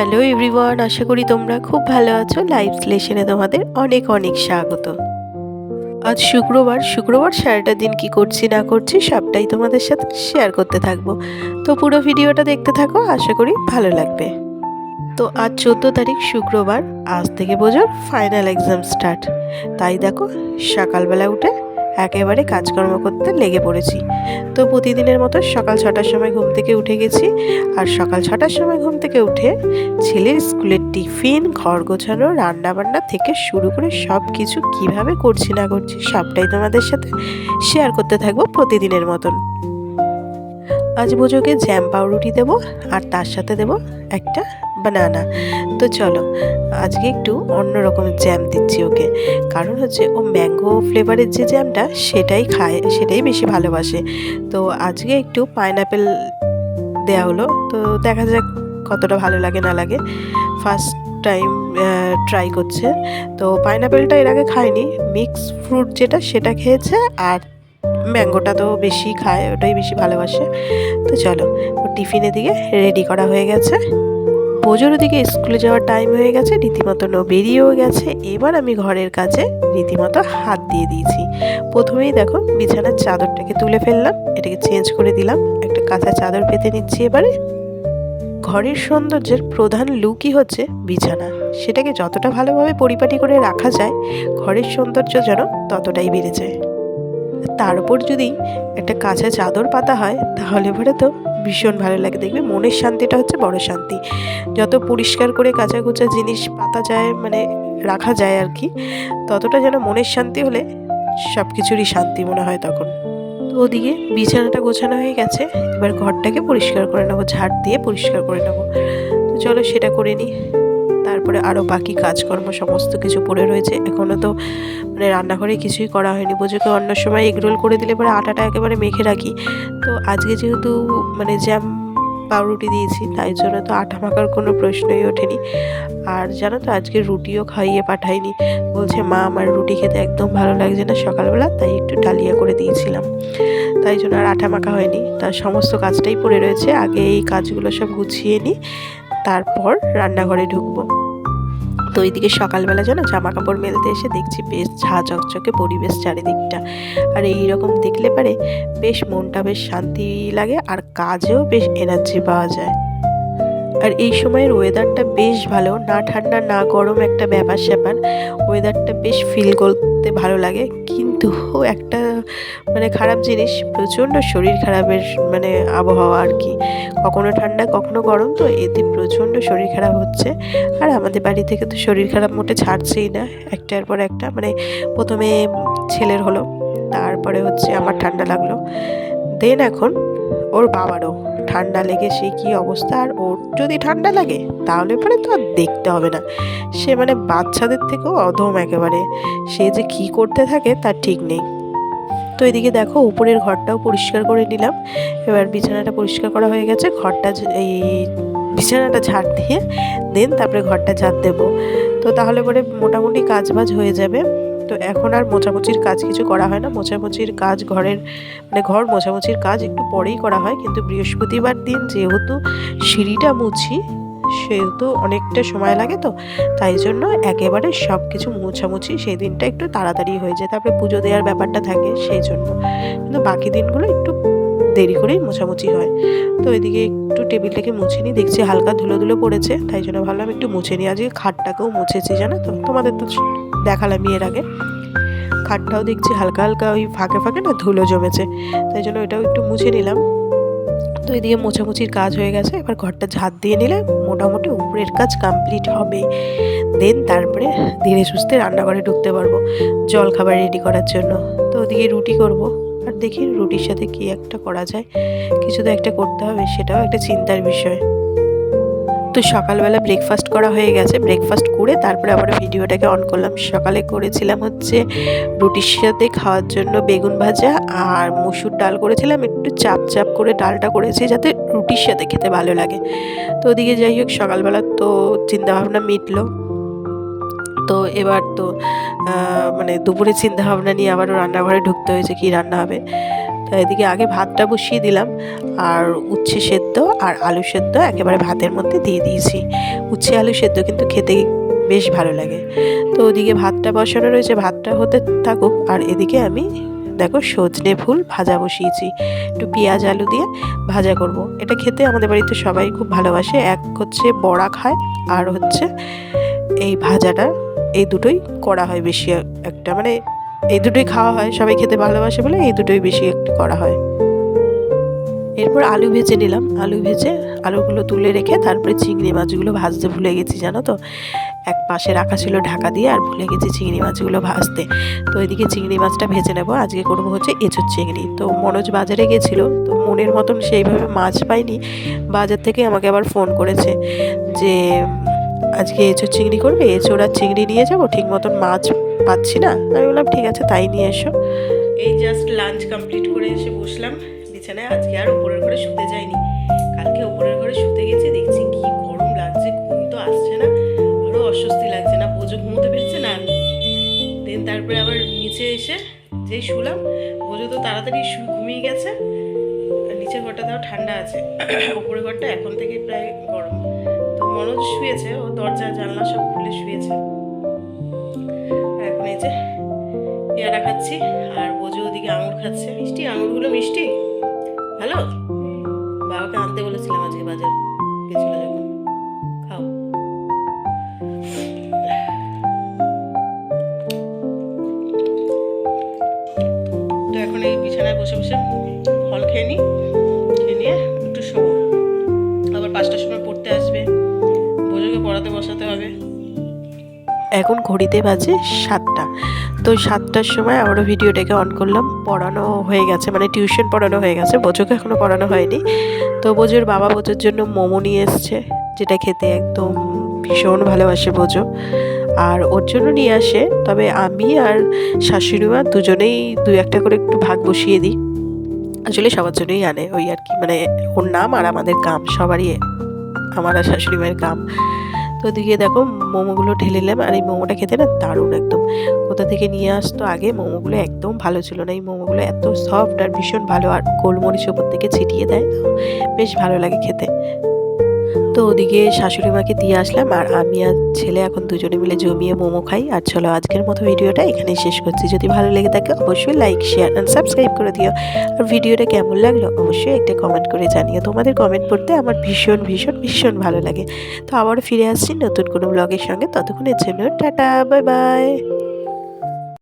Hello everyone, আশা করি তোমরা খুব ভালো আছো। লাইভ স্লেশনে তোমাদের অনেক অনেক স্বাগত। আজ শুক্রবার শুক্রবার সারাটা দিন কি করছি না করছি সবটাই তোমাদের সাথে শেয়ার করতে থাকব। তো পুরো ভিডিওটা দেখতে থাকো, আশা করি ভালো লাগবে। তো আজ চোদ্দ তারিখ শুক্রবার, আজ থেকে বোঝো ফাইনাল এক্সাম স্টার্ট তাই দেখো, সকালবেলা উঠে একেবারে কাজকর্ম করতে লেগে পড়েছি। তো প্রতিদিনের মতো সকাল ছটার সময় ঘুম থেকে উঠে গেছি। আর সকাল ছটার সময় ঘুম থেকে উঠে ছেলের স্কুলের টিফিন, ঘর গোছানো, রান্নাবান্না থেকে শুরু করে সব কিছু কীভাবে করছি না করছি সবটাই তোমাদের সাথে শেয়ার করতে থাকব প্রতিদিনের মতন। আজ বোঝোকে জ্যাম পাউরুটি দেবো আর তার সাথে দেবো একটা বানানা তো চলো, আজকে একটু অন্য রকমের জ্যাম দিচ্ছি ওকে। কারণ হচ্ছে ও ম্যাঙ্গো ফ্লেভারের যে জ্যামটা সেটাই খায়, সেটাই বেশি ভালোবাসে। তো আজকে একটু পাইনাপেল দেওয়া হলো। তো দেখা যাক কতটা ভালো লাগে, না লাগে। ফার্স্ট টাইম ট্রাই করছে। তো পাইনাপেলটা এর আগে খায়নি। মিক্স ফ্রুট যেটা, সেটা খেয়েছে আর ম্যাঙ্গোটা তো বেশি খায়, ওটাই বেশি ভালোবাসে। তো চলো টিফিনের দিকে রেডি করা হয়ে গেছে। বোঝোর দিকে স্কুলে যাওয়ার টাইম হয়ে গেছে, রীতিমতো বেরিয়েও গেছে। এবার আমি ঘরের কাছে রীতিমতো হাত দিয়ে দিয়েছি। প্রথমেই দেখো বিছানার চাদরটাকে তুলে ফেললাম, এটাকে চেঞ্জ করে দিলাম। একটা কাঁচা চাদর পেতে নিচ্ছি এবারে। ঘরের সৌন্দর্যের প্রধান লুকই হচ্ছে বিছানা। সেটাকে যতটা ভালোভাবে পরিপাটি করে রাখা যায়, ঘরের সৌন্দর্য যেন ততটাই বেড়ে যায়। তার উপর যদি একটা কাঁচা চাদর পাতা হয়, তাহলে পরে তো ভীষণ ভালো লাগে। দেখবে মনের শান্তিটা হচ্ছে বড় শান্তি। যত পরিষ্কার করে কাঁচা কুচা জিনিস পাতা যায় মানে রাখা যায় আর কি, ততটা যেন মনের শান্তি হলে সব কিছুরই শান্তি মনে হয় তখন। তো ওদিকে বিছানাটা গোছানো হয়ে গেছে, এবার ঘরটাকে পরিষ্কার করে নেব, ঝাড় দিয়ে পরিষ্কার করে নেব। তো চলো সেটা করে নিই। তারপরে আরও বাকি কাজকর্ম সমস্ত কিছু পড়ে রয়েছে। এখনও তো মানে রান্নাঘরে কিছুই করা হয়নি। বোঝোকে অন্য সময় এগরোল করে দিলে পরে আটাটা একেবারে মেখে রাখি। তো আজকে যেহেতু মানে জ্যাম পাউরুটি দিয়েছি, তাই জন্য তো আটা মাখার কোনো প্রশ্নই ওঠেনি। আর জানো তো, আজকে রুটিও খাইয়ে পাঠাইনি। বলছে, মা, আমার রুটি খেতে একদম ভালো লাগছে না সকালবেলা, তাই একটু ডালিয়া করে দিয়েছিলাম। তাই জন্য আর আটা মাখা হয়নি। তার সমস্ত কাজটাই পড়ে রয়েছে। আগে এই কাজগুলো সব গুছিয়ে নিই, তারপর রান্নাঘরে ঢুকবো। তো ওইদিকে সকালবেলা যেন জামা কাপড় মেলতে এসে দেখছি বেশ ঝা চকচকে পরিবেশ চারিদিকটা। আর এই রকম দেখলে পারে বেশ মনটা বেশ শান্তি লাগে আর কাজেও বেশ এনার্জি পাওয়া যায়। আর এই সময়ের ওয়েদারটা বেশ ভালো, না ঠান্ডা, না গরম একটা ব্যাপার স্যাপার ওয়েদারটা বেশ ফিল করতে ভালো লাগে। কিন্তু একটা মানে খারাপ জিনিস, প্রচণ্ড শরীর খারাপের মানে আবহাওয়া আর কি। কখনো ঠান্ডা, কখনো গরম, তো এতে প্রচণ্ড শরীর খারাপ হচ্ছে। আর আমাদের বাড়ি থেকে তো শরীর খারাপ মোটে ছাড়ছেই না। একটার পর একটা মানে প্রথমে ছেলের হলো, তারপরে হচ্ছে আমার ঠান্ডা লাগল। দেন এখন ওর বাবারও। ঠান্ডা লেগে সে কী অবস্থা? আর ওর যদি ঠান্ডা লাগে, তাহলে পরে তো আর দেখতে হবে না। সে মানে বাচ্চাদের থেকেও অধম একেবারে। সে যে কী করতে থাকে, তার ঠিক নেই। তো এদিকে দেখো, উপরের ঘরটাও পরিষ্কার করে নিলাম। এবার বিছানাটা পরিষ্কার করা হয়ে গেছে। ঘরটা এই বিছানাটা ঝাড় দিয়ে দেন, তারপরে ঘরটা ঝাড় দেবো। তো তাহলে পরে মোটামুটি কাজ বাজ হয়ে যাবে। তো এখন আর মোছামুচির কাজ কিছু করা হয় না। মোছামুচির কাজ ঘরের মানে ঘর মোছামুচির কাজ একটু পরেই করা হয়। কিন্তু বৃহস্পতিবার দিন যেহেতু সিঁড়িটা মুছি, সেহেতু অনেকটা সময় লাগে তো, তাই জন্য একেবারে সব কিছু মোছামুছি। সেই দিনটা একটু তাড়াতাড়ি হয়ে যায় তারপরে পুজো দেওয়ার ব্যাপারটা থাকে সেই জন্য। কিন্তু বাকি দিনগুলো একটু দেরি করেই মোছামুছি হয়। তো এদিকে একটু টেবিলটাকে মুছে নিই, দেখছি হালকা ধুলো ধুলো পড়েছে, তাই জন্য ভাবলাম একটু মুছে নিই। আজকে খাটটাকেও মুছেছি, জানো তো? তোমাদের তো দেখালাম এর আগে। খাটটাও দেখছি হালকা হালকা ওই ফাঁকে ফাঁকে না ধুলো জমেছে, তাই জন্য ওইটাও একটু মুছে নিলাম। তো এদিকে মোছামুছির কাজ হয়ে গেছে, এবার ঘরটা ঝাঁত দিয়ে নিলে মোটামুটি উপরের কাজ কমপ্লিট হবে। দেন তারপরে ধীরে সুস্থে রান্নাঘরে ঢুকতে পারব জল খাবার রেডি করার জন্য। তো ওদিকে রুটি করব। দেখি রুটির সাথে কি একটা করা যায়। কিছু তো একটা করতে হবে, সেটাও একটা চিন্তার বিষয়। তো সকালবেলা ব্রেকফাস্ট করা হয়ে গেছে। ব্রেকফাস্ট করে তারপরে আবার ভিডিওটাকে অন করলাম। সকালে করেছিলাম হচ্ছে রুটির সাথে খাওয়ার জন্য বেগুন ভাজা আর মুসুর ডাল করেছিলাম। একটু চাপ চাপ করে ডালটা করেছি যাতে রুটির সাথে খেতে ভালো লাগে। তো ওদিকে যাই হোক, সকালবেলা তো চিন্তাভাবনা মিটলো। তো এবার তো মানে দুপুরে চিন্তাভাবনা নিয়ে আবারও রান্নাঘরে ঢুকতে হয়েছে কী রান্না হবে। তো এদিকে আগে ভাতটা বসিয়ে দিলাম, আর উচ্ছে সেদ্ধ আর আলু সেদ্ধ একেবারে ভাতের মধ্যে দিয়ে দিয়েছি। উচ্ছে, আলু সেদ্ধ কিন্তু খেতে বেশ ভালো লাগে। তো ওদিকে ভাতটা বসানো রয়েছে, ভাতটা হতে থাকুক। আর এদিকে আমি দেখো সজনে ফুল ভাজা বসিয়েছি। একটু পেঁয়াজ, আলু দিয়ে ভাজা করব। এটা খেতে আমাদের বাড়িতে সবাই খুব ভালোবাসে। এক হচ্ছে বড়া খায়, আর হচ্ছে এই ভাজাটা এই দুটোই করা হয় বেশি একটা মানে এই দুটোই খাওয়া হয়, সবাই খেতে ভালোবাসে বলে এই দুটোই বেশি একটু করা হয়। এরপর আলু ভেজে নিলাম। আলু ভেজে আলুগুলো তুলে রেখে তারপরে চিংড়ি মাছগুলো ভাজতে ভুলে গেছি, জানো তো? এক পাশে রাখা ছিল ঢাকা দিয়ে আর ভুলে গেছি চিংড়ি মাছগুলো ভাজতে। তো এদিকে চিংড়ি মাছটা ভেজে নেব। আজকে করব হচ্ছে এঁচোর চিংড়ি। তো মনোজ বাজারে গেছিল, তো মনের মতন সেইভাবে মাছ পাইনি। বাজার থেকে আমাকে আবার ফোন করেছে যে আজকে এঁচোর চিংড়ি করবে এঁচোর আর চিংড়ি নিয়ে যাব, ঠিক মতন মাছ পাচ্ছি না। আমি বললাম, ঠিক আছে, তাই নিয়ে এসো। এই জাস্ট লাঞ্চ কমপ্লিট করে এসে বসলাম। বিছানায় আজকে আর উপরের ঘরে শুতে যাইনি। কালকে উপরের ঘরে শুতে গেছি, দেখছি কি গরম লাগছে, ঘুম তো আসছে না। আরও অস্বস্তি লাগছে না বোঝো ঘুমোতে পেরেছে না আমি। দেন তারপরে আবার নিচে এসে যেই শুলাম বোঝো তো তাড়াতাড়ি ঘুমিয়ে গেছে। নিচের ঘরটা তাও ঠান্ডা আছে। উপরের ঘরটা এখন থেকে প্রায় গরম। মনোজ শুয়েছে, ও দরজা, জানলা সব খুলে শুয়েছে। এখন এই যে পেয়ারা খাচ্ছি, আর বোঝো ওদিকে আঙুর খাচ্ছে। মিষ্টি? আঙুরগুলো মিষ্টি? হ্যালো বাবাকে আনতে বলেছিলাম আজকে বাজার গেছিল যখন। খাও। তো এখন এই বিছানায় বসে বসে ফল খেয়ে নিই এখন ঘড়িতে বাজে সাতটা। তো সাতটার সময় আবারও ভিডিওটাকে অন করলাম। পড়ানো হয়ে গেছে মানে টিউশন পড়ানো হয়ে গেছে। বোঝোকে এখনও পড়ানো হয়নি। তো বোঝোর বাবা বোঝোর জন্য মোমো নিয়ে এসছে, যেটা খেতে একদম ভীষণ ভালোবাসে বোঝো আর ওর জন্য নিয়ে আসে, তবে আমি আর শাশুড়ি মা দুজনেই দু একটা করে একটু ভাগ বসিয়ে দিই। আসলে সবার জন্যই আনে ওই আর কি মানে ওর নাম আর আমাদের কাম সবারই আমার আর শাশুড়ি মায়ের কাম তো ওদিকে দেখো মোমোগুলো ঢেলে নিলাম। আর এই মোমোটা খেতে না দারুণ একদম। কোথা থেকে নিয়ে আসতো আগে মোমোগুলো একদম ভালো ছিল না। এই মোমোগুলো এত সফট আর ভীষণ ভালো। আর গোলমরিচ ওপর থেকে ছিটিয়ে দেয় তো বেশ ভালো লাগে খেতে। তো ওদিকে শাশুড়ি মাকে দিয়ে আসলাম আর আমি আর ছেলে এখন দুজনে মিলে জমিয়ে মোমো খাই। আর চলো আজকের মতো ভিডিওটা এখানেই শেষ করছি। যদি ভালো লেগে থাকে অবশ্যই লাইক শেয়ার অ্যান্ড সাবস্ক্রাইব করে দিও। আর ভিডিওটা কেমন লাগল অবশ্যই একটা কমেন্ট করে জানিও। তোমাদের কমেন্ট পড়তে আমার ভীষণ ভীষণ ভীষণ ভালো লাগে। তো আবারও ফিরে আসছি নতুন কোনো ব্লগের সঙ্গে। ততক্ষণের জন্য টাটা বাই বাই